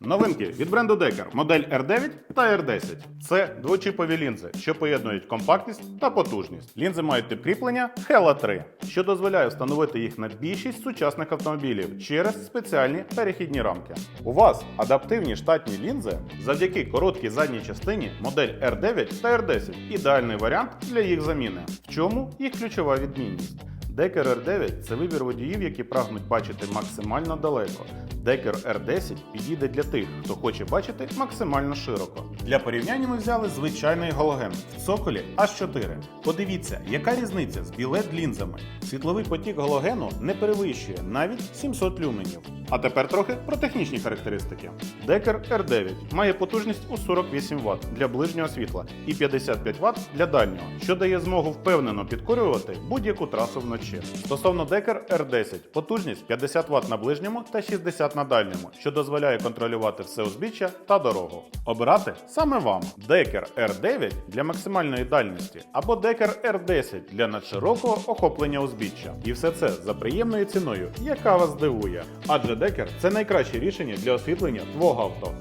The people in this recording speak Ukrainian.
Новинки від бренду Decker, модель R9 та R10. Це двочіпові лінзи, що поєднують компактність та потужність. Лінзи мають тип кріплення Hella 3, що дозволяє встановити їх на більшість сучасних автомобілів через спеціальні перехідні рамки. У вас адаптивні штатні лінзи завдяки короткій задній частині модель R9 та R10 ідеальний варіант для їх заміни. В чому їх ключова відмінність? Decker R9 це вибір водіїв, які прагнуть бачити максимально далеко. Decker R10 підійде для тих, хто хоче бачити максимально широко. Для порівняння ми взяли звичайний галоген в цоколі H4. Подивіться, яка різниця з білет лінзами. Світловий потік галогену не перевищує навіть 700 люменів. А тепер трохи про технічні характеристики. Decker R9 має потужність у 48 Вт для ближнього світла і 55 Вт для дальнього, що дає змогу впевнено підкорювати будь-яку трасу вночі. Стосовно Decker R10, потужність 50 Вт на ближньому та 60 на дальньому, що дозволяє контролювати все узбіччя та дорогу. Обирати саме вам Decker R9 для максимальної дальності або Decker R10 для надширокого охоплення узбіччя. І все це за приємною ціною, яка вас здивує. Адже Decker – це найкраще рішення для освітлення твого авто.